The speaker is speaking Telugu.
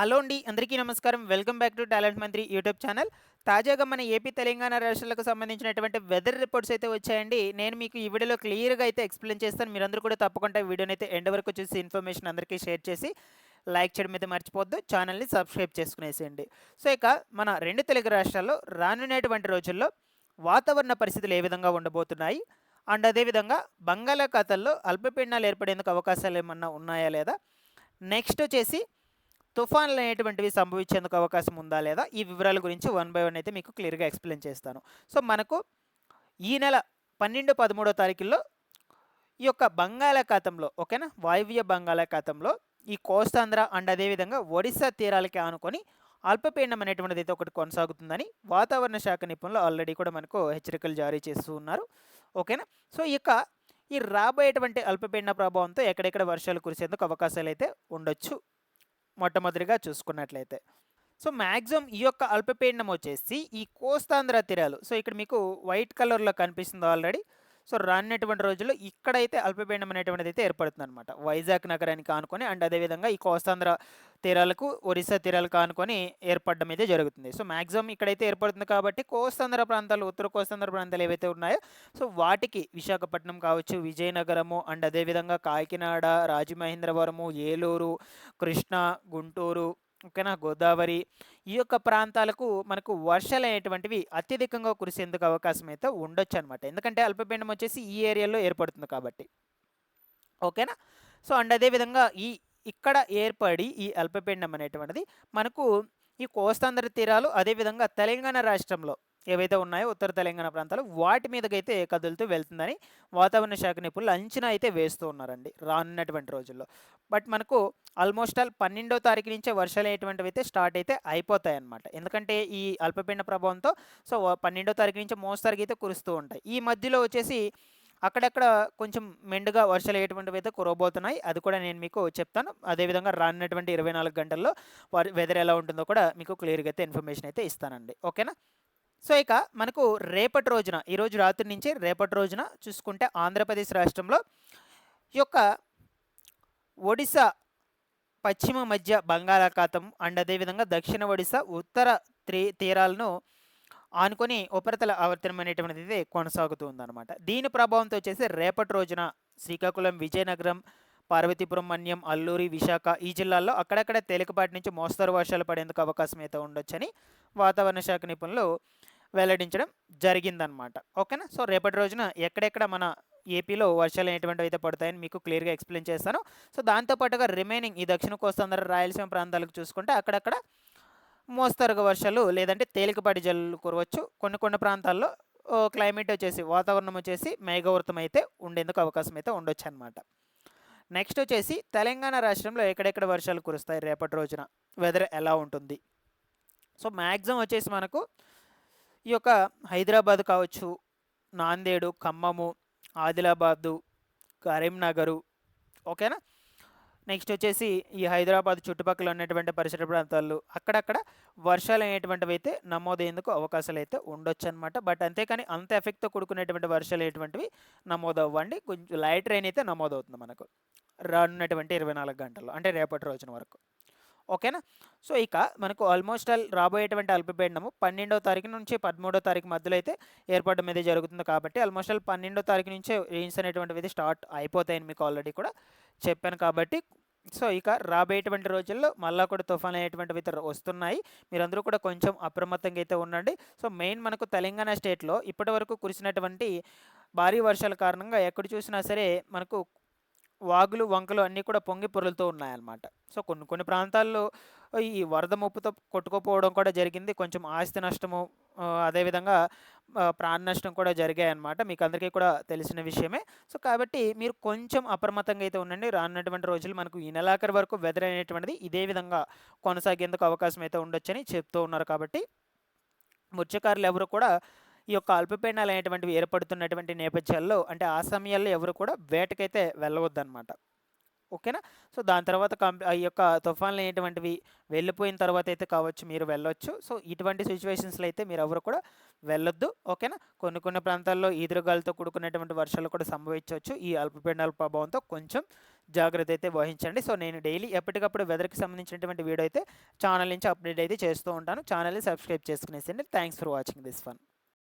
హలో అండి అందరికీ నమస్కారం. Welcome back to talent Mantri YouTube channel. తాజాగా మన ఏపీ తెలంగాణ రాష్ట్రాలకు సంబంధించినటువంటి వెదర్ రిపోర్ట్స్ అయితే వచ్చాయండి. నేను మీకు ఈ వీడియోలో క్లియర్గా అయితే ఎక్స్ప్లెయిన్ చేస్తాను. మీరందరూ కూడా తప్పకుండా వీడియోని అయితే ఎండ్ వరకు చూసి ఇన్ఫర్మేషన్ అందరికీ షేర్ చేసి లైక్ చేయడం అయితే మర్చిపోద్దు ఛానల్ని సబ్స్క్రైబ్ చేసుకునేసేయండి. సో ఇక మన రెండు తెలుగు రాష్ట్రాల్లో రానున్నటువంటి రోజుల్లో వాతావరణ పరిస్థితులు ఏ విధంగా ఉండబోతున్నాయి? అండ్ అదేవిధంగా బంగాళాఖాతంలో అల్పపీడనాలు ఏర్పడేందుకు అవకాశాలు ఏమన్నా ఉన్నాయా లేదా? నెక్స్ట్ వచ్చేసి తుఫాన్లు అనేటువంటివి సంభవించేందుకు అవకాశం ఉందా లేదా? ఈ వివరాల గురించి వన్ బై వన్ అయితే మీకు క్లియర్గా ఎక్స్ప్లెయిన్ చేస్తాను. సో మనకు ఈ నెల పన్నెండు పదమూడో తారీఖుల్లో ఈ యొక్క బంగాళాఖాతంలో ఓకేనా? వాయువ్య బంగాళాఖాతంలో ఈ కోస్తాంధ్ర అండ్ అదేవిధంగా ఒడిశా తీరాలకి ఆనుకొని అల్పపీడనం అనేటువంటిది అయితే ఒకటి కొనసాగుతుందని వాతావరణ శాఖ నిపుణులు ఆల్రెడీ కూడా మనకు హెచ్చరికలు జారీ చేస్తూ ఉన్నారు. ఓకేనా? సో ఇక ఈ రాబోయేటువంటి అల్పపీడన ప్రభావంతో ఎక్కడెక్కడ వర్షాలు కురిసేందుకు అవకాశాలు అయితే ఉండొచ్చు. మొట్టమొదటిగా చూసుకున్నట్లయితే. సో మ్యాక్సిమం ఈ యొక్క అల్పపీడనం వచ్చేసి ఈ కోస్తాంధ్ర తీరాలు. సో ఇక్కడ మీకు వైట్ కలర్లో కనిపిస్తుంది ఆల్రెడీ. సో రానున్నటువంటి రోజుల్లో ఇక్కడైతే అల్పపీడనం అనేటువంటిది అయితే ఏర్పడుతుంది అనమాట వైజాగ్ నగరానికి ఆనుకొని అండ్ అదేవిధంగా ఈ కోస్తాంధ్ర తీరాలకు ఒరిస్సా తీరాలకు ఆనుకొని ఏర్పడడం అయితే జరుగుతుంది. సో మ్యాక్సిమం ఇక్కడైతే ఏర్పడుతుంది కాబట్టి కోస్తాంధ్ర ప్రాంతాలు ఉత్తర కోస్తాంధ్ర ప్రాంతాలు ఏవైతే ఉన్నాయో సో వాటికి విశాఖపట్నం కావచ్చు విజయనగరము అండ్ అదేవిధంగా కాకినాడ రాజమహేంద్రవరము ఏలూరు కృష్ణా గుంటూరు ఓకేనా గోదావరి ఈ యొక్క ప్రాంతాలకు మనకు వర్షాలు అనేటువంటివి అత్యధికంగా కురిసేందుకు అవకాశం అయితే ఉండొచ్చు అనమాట ఎందుకంటే అల్పపీడనం వచ్చేసి ఈ ఏరియాలో ఏర్పడుతుంది కాబట్టి. ఓకేనా? సో అండ్ అదేవిధంగా ఈ ఇక్కడ ఏర్పడి ఈ అల్పపీడనం అనేటువంటిది మనకు ఈ కోస్తాంధ్ర తీరాలు అదేవిధంగా తెలంగాణ రాష్ట్రంలో ఏవైతే ఉన్నాయో ఉత్తర తెలంగాణ ప్రాంతాలు వాటి మీదకైతే కదులుతూ వెళ్తుందని వాతావరణ శాఖ నిపుణులు అంచనా అయితే వేస్తూ ఉన్నారండి రానున్నటువంటి రోజుల్లో. బట్ మనకు ఆల్మోస్ట్ ఆల్ పన్నెండో తారీఖు నుంచే వర్షాలు అయ్యేటువంటివి అయితే స్టార్ట్ అయితే అయిపోతాయి అనమాట ఎందుకంటే ఈ అల్పపీడన ప్రభావంతో సో పన్నెండో తారీఖు నుంచి మోస్తారికి అయితే కురుస్తూ ఉంటాయి. ఈ మధ్యలో వచ్చేసి అక్కడక్కడ కొంచెం మెండుగా వర్షాలు అయ్యేటువంటివి అయితే కురవబోతున్నాయి. అది కూడా నేను మీకు చెప్తాను. అదేవిధంగా రానున్నటువంటి ఇరవై నాలుగు గంటల్లో వెదర్ ఎలా ఉంటుందో కూడా మీకు క్లియర్గా అయితే ఇన్ఫర్మేషన్ అయితే ఇస్తానండి. ఓకేనా? సో ఇక మనకు రేపటి రోజున ఈరోజు రాత్రి నుంచి రేపటి రోజున చూసుకుంటే ఆంధ్రప్రదేశ్ రాష్ట్రంలో ఈ యొక్క ఒడిశా పశ్చిమ మధ్య బంగాళాఖాతం అండ్ అదేవిధంగా దక్షిణ ఒడిశా ఉత్తర త్రీ తీరాలను ఆనుకొని ఉపరితల ఆవర్తనం అనేటువంటిది అయితే కొనసాగుతూ ఉందన్నమాట దీని ప్రభావంతో వచ్చేసి రేపటి రోజున శ్రీకాకుళం విజయనగరం పార్వతీపురం మన్యం అల్లూరి విశాఖ ఈ జిల్లాల్లో అక్కడక్కడ తేలికపాటి నుంచి మోస్తరు వర్షాలు పడేందుకు అవకాశం అయితే ఉండొచ్చని వాతావరణ శాఖ నిపుణులు వెల్లడించడం జరిగిందనమాట. ఓకేనా? సో రేపటి రోజున ఎక్కడెక్కడ మన ఏపీలో వర్షాలు ఎటువంటివి అయితే పడతాయని మీకు క్లియర్గా ఎక్స్ప్లెయిన్ చేస్తాను. సో దాంతోపాటుగా రిమైనింగ్ ఈ దక్షిణ కోస్తాంధ్ర రాయలసీమ ప్రాంతాలకు చూసుకుంటే అక్కడక్కడ మోస్తరుగా వర్షాలు లేదంటే తేలికపాటి జల్లు కురవచ్చు. కొన్ని కొన్ని ప్రాంతాల్లో క్లైమేట్ వచ్చేసి వాతావరణం వచ్చేసి మేఘవృతం అయితే ఉండేందుకు అవకాశం అయితే ఉండొచ్చు అనమాట నెక్స్ట్ వచ్చేసి తెలంగాణ రాష్ట్రంలో ఎక్కడెక్కడ వర్షాలు కురుస్తాయి రేపటి రోజున? వెదర్ ఎలా ఉంటుంది? సో మ్యాక్సిమం వచ్చేసి మనకు ఈ యొక్క హైదరాబాద్ కావచ్చు నాందేడు ఖమ్మము ఆదిలాబాదు కరీంనగరు ఓకేనా? నెక్స్ట్ వచ్చేసి ఈ హైదరాబాద్ చుట్టుపక్కల ఉన్నటువంటి పరిసర ప్రాంతాల్లో అక్కడక్కడ వర్షాలు అనేటువంటివి అయితే నమోదయ్యేందుకు అవకాశాలు అయితే ఉండొచ్చు అనమాట బట్ అంతేకాని అంత ఎఫెక్ట్తో కూడుకునేటువంటి వర్షాలు అనేటువంటివి నమోదు అవ్వండి కొంచెం లైట్ రైన్ అయితే నమోదవుతుంది మనకు రానున్నటువంటి ఇరవై నాలుగు గంటల్లో అంటే రేపటి రోజున వరకు. ఓకేనా? సో ఇక మనకు ఆల్మోస్ట్ ఆల్ రాబోయేటువంటి అల్పపీడనము పన్నెండో తారీఖు నుంచి పదమూడో తారీఖు మధ్యలో అయితే ఏర్పడడం అనేది జరుగుతుంది కాబట్టి ఆల్మోస్ట్ ఆల్ పన్నెండో తారీఖు నుంచే రేంజ్ అనేటువంటివి స్టార్ట్ అయిపోతాయని మీకు ఆల్రెడీ కూడా చెప్పాను కాబట్టి సో ఇక రాబోయేటువంటి రోజుల్లో మళ్ళా కూడా తుఫాన్ అనేటువంటివి వస్తున్నాయి. మీరందరూ కూడా కొంచెం అప్రమత్తంగా అయితే ఉండండి. సో మెయిన్ మనకు తెలంగాణ స్టేట్లో ఇప్పటి వరకు కురిసినటువంటి భారీ వర్షాల కారణంగా ఎక్కడ చూసినా సరే మనకు వాగులు వంకలు అన్నీ కూడా పొంగి పొరులుతూ ఉన్నాయన్నమాట. సో కొన్ని కొన్ని ప్రాంతాల్లో ఈ వరద ముప్పుతో కొట్టుకోపోవడం కూడా జరిగింది. కొంచెం ఆస్తి నష్టము అదేవిధంగా ప్రాణ నష్టం కూడా జరిగాయి అన్నమాట మీకు అందరికీ కూడా తెలిసిన విషయమే. సో కాబట్టి మీరు కొంచెం అప్రమత్తంగా అయితే ఉండండి. రానున్నటువంటి రోజులు మనకు ఈ నెలాఖరు వరకు వెదర్ అనేటువంటిది ఇదే విధంగా కొనసాగేందుకు అవకాశం అయితే ఉండొచ్చని చెప్తూ ఉన్నారు కాబట్టి మత్స్యకారులు ఎవరు కూడా ఈ యొక్క అల్పపీడనాలు అనేటువంటివి ఏర్పడుతున్నటువంటి నేపథ్యాల్లో అంటే ఆ సమయాల్లో ఎవరు కూడా వేటకైతే వెళ్ళవద్దన్నమాట. ఓకేనా? సో దాని తర్వాత కంప్ ఈ యొక్క తుఫాన్లు అనేటువంటివి వెళ్ళిపోయిన తర్వాత అయితే కావచ్చు మీరు వెళ్ళొచ్చు. సో ఇటువంటి సిచ్యువేషన్స్లో అయితే మీరు ఎవరు కూడా వెళ్ళొద్దు. ఓకేనా? కొన్ని కొన్ని ప్రాంతాల్లో ఈదురుగాలతో కూడుకున్నటువంటి వర్షాలు కూడా సంభవించవచ్చు. ఈ అల్పపీడనాల ప్రభావంతో కొంచెం జాగ్రత్త అయితే వహించండి. సో నేను డైలీ ఎప్పటికప్పుడు వెదర్కి సంబంధించినటువంటి వీడియో అయితే ఛానల్ నుంచి అప్డేట్ అయితే చేస్తూ ఉంటాను. ఛానల్ని subscribe చేసుకునేసండి thanks for watching this one